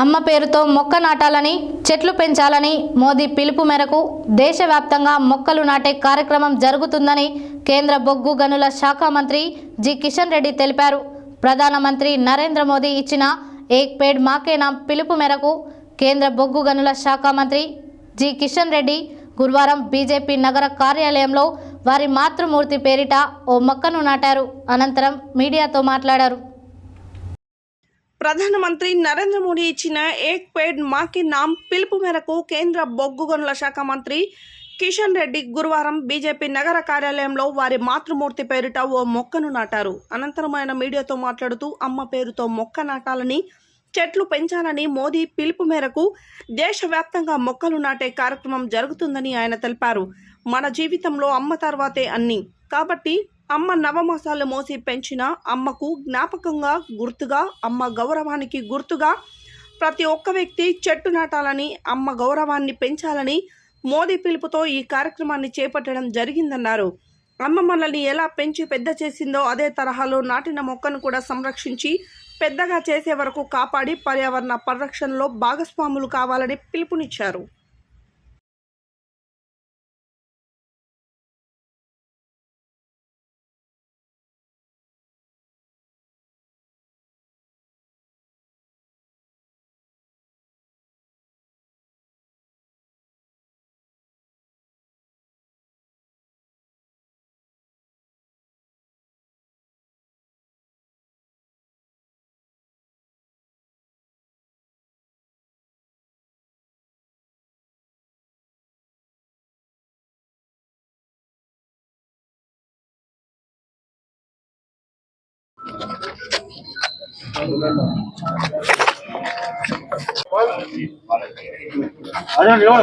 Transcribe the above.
అమ్మ పేరుతో మొక్క నాటాలని చెట్లు పెంచాలని మోదీ పిలుపు మేరకు దేశవ్యాప్తంగా మొక్కలు నాటే కార్యక్రమం జరుగుతుందని కేంద్ర బొగ్గు గనుల శాఖ మంత్రి జి కిషన్ రెడ్డి తెలిపారు. ప్రధానమంత్రి నరేంద్ర మోదీ ఇచ్చిన ఏక్ పేడ్ మాకేనా పిలుపు మేరకు కేంద్ర బొగ్గు గనుల శాఖ మంత్రి జి కిషన్ రెడ్డి గురువారం బీజేపీ నగర కార్యాలయంలో వారి మాతృమూర్తి పేరిట ఓ మొక్కను నాటారు. అనంతరం మీడియాతో మాట్లాడారు. ప్రధానమంత్రి నరేంద్ర మోడీ ఇచ్చిన ఏక్ పేడ్ మాకి నామ్ పిలుపు మేరకు కేంద్ర బొగ్గు గనుల శాఖ మంత్రి కిషన్ రెడ్డి గురువారం బీజేపీ నగర కార్యాలయంలో వారి మాతృమూర్తి పేరిట ఓ మొక్కను నాటారు. అనంతరం ఆయన మీడియాతో మాట్లాడుతూ అమ్మ పేరుతో మొక్క నాటాలని చెట్లు పెంచాలని మోదీ పిలుపు మేరకు దేశవ్యాప్తంగా మొక్కలు నాటే కార్యక్రమం జరుగుతుందని ఆయన తెలిపారు. మన జీవితంలో అమ్మ తర్వాతే అన్ని. కాబట్టి అమ్మ నవమాసాలు మోసి పెంచిన అమ్మకు జ్ఞాపకంగా గుర్తుగా అమ్మ గౌరవానికి గుర్తుగా ప్రతి ఒక్క వ్యక్తి చెట్టు నాటాలని అమ్మ గౌరవాన్ని పెంచాలని మోదీ పిలుపుతో ఈ కార్యక్రమాన్ని చేపట్టడం జరిగిందన్నారు. అమ్మ మనల్ని ఎలా పెంచి పెద్ద చేసిందో అదే తరహాలో నాటిన మొక్కను కూడా సంరక్షించి పెద్దగా చేసే వరకు కాపాడి పర్యావరణ పరిరక్షణలో భాగస్వాములు కావాలని పిలుపునిచ్చారు. అదే